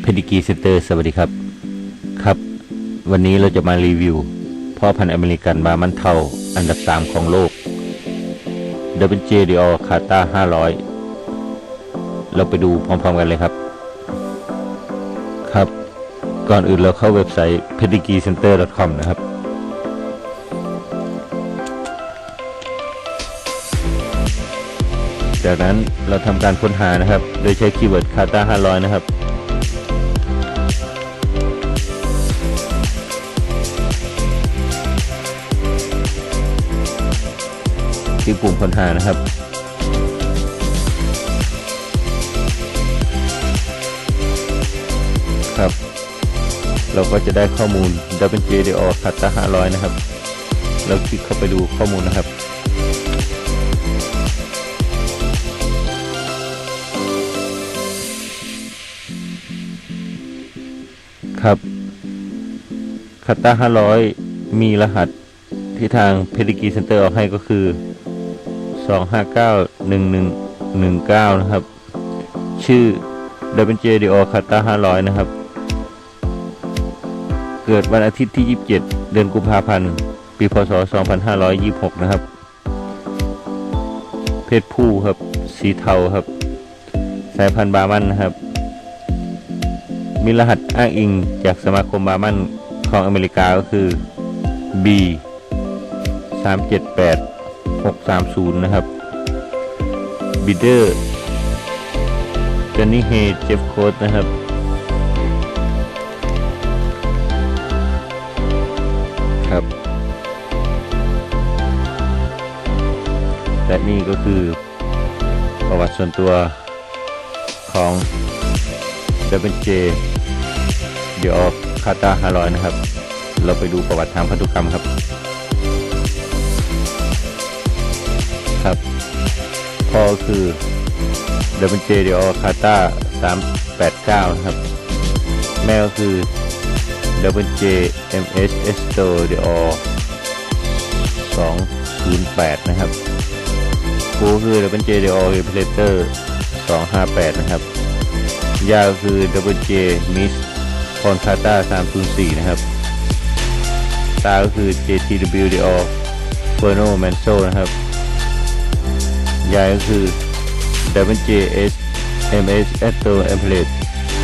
เพดิกีเซนเตอร์สวัสดีครับ ครับ วันนี้เราจะมารีวิวพ่อพันธุ์อเมริกันบามันเทาอันดับ 3 ของโลก w j d o c a r t a 500 เราไปดูพร้อมๆกันเลยครับ ครับ ก่อนอื่นเราเข้าเว็บไซต์ pedigreecenter.com นะครับจากนั้นเราทำการค้นหานะครับ โดยใช้คีย์เวิร์ดคาตา500 นะครับ ที่ปุ่มค้นหานะครับ ครับ เราก็จะได้ข้อมูล WJDO คาตตา500 นะครับ เราคลิกเข้าไปดูข้อมูลนะครับครับคัตตา500 มีรหัสที่ทาง p e d i g r e e Center ออกให้ก็คือ 2591119 นะครับ ชื่อ w j d o คัตตา500 นะครับ เกิดวันอาทิตย์ที่ 27 เดือนกุมภาพันธ์ ปี พศ 2526 นะครับ เพศผู้ครับ สีเทาครับ สายพันธุ์บามันนะครับ มีรหัสอ้างอิงจากสมาคมบามันของอเมริกาก็คือ B 378 630 นะครับบิดเดอร์จนนี่เฮเจฟโคดนะครับ ครับ และนี่ก็คือประวัติส่วนตัวของ w j เจเดี๋ยวคาตา500นะครับ เราไปดูประวัติทางพันธุกรรมครับ ครับพอคือ w j เดี๋ยวคาตา389 นะครับ แม่ก็คือ w j ms esto เดียว208 นะครับครูคือ WJ เดียว replator 258 นะครับ ยาวคือ WJ Miss คอนคาตา304 นะครับ ตาก็คือ JTW d o f e r n o Manso นะครับ ยายก็คือ WJS MS a t o e m p l a t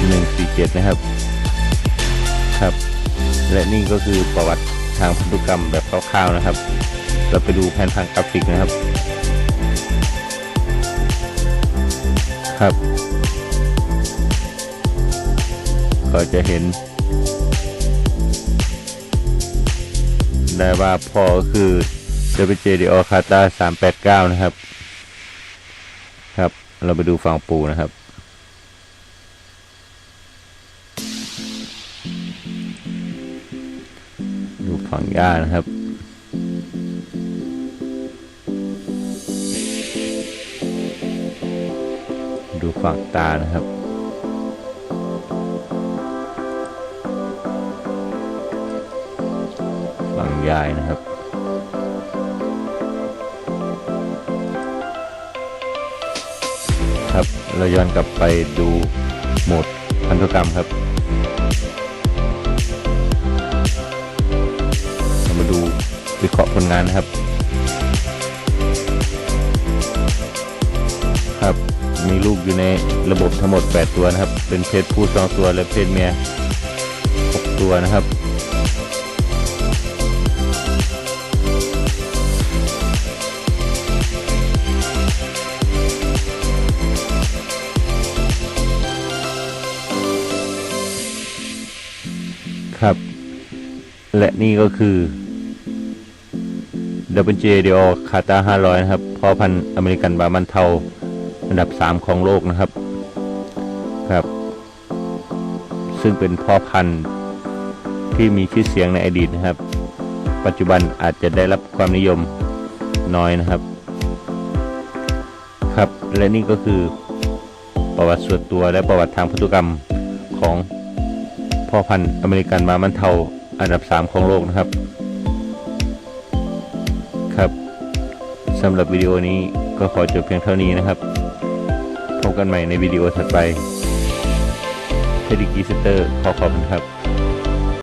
147 นะครับ ครับ และนี่ก็คือประวัติทางพันธุกรรมแบบคร่าวๆนะครับ เราไปดูแผนทางกราฟิกนะครับ ครับ ก็จะเห็น ได้ว่าพอคือ WJDO c a t a 389 นะครับ ครับ เราไปดูฝั่งปูนะครับ ดูฝั่งย่านะครับดูฝั่งตานะครับ ฝั่งยายนะครับ เราย้อนกลับไปดูโหมดพันธุกรรมครับ เรามาดูวิเคราะห์ผลงานนะครับ ครับ มีลูกอยู่ในระบบทั้งหมด 8 ตัวนะครับ เป็นเพศผู้ 2 ตัวและเพศเมีย 6 ตัวนะครับ ครับ และนี่ก็คือ w j d o คาตา500 นะครับพ่อพันธุ์อเมริกันบามันเทาอันดับ 3 ของโลกนะครับครับ ซึ่งเป็นพ่อพันธุ์ที่มีชื่อเสียงในอดีตนะครับ ปัจจุบันอาจจะได้รับความนิยมน้อยนะครับ ครับและนี่ก็คือประวัติส่วนตัวและประวัติทางพันธุกรรมของ พ่อพันธุ์อเมริกันมามันเทาอันดับ 3 ของโลกนะครับ ครับสำหรับวิดีโอนี้ก็ขอจบเพียงเท่านี้นะครับ พบกันใหม่ในวิดีโอถัดไปเทดิกีสเตอร์ขอขอบคุณครับ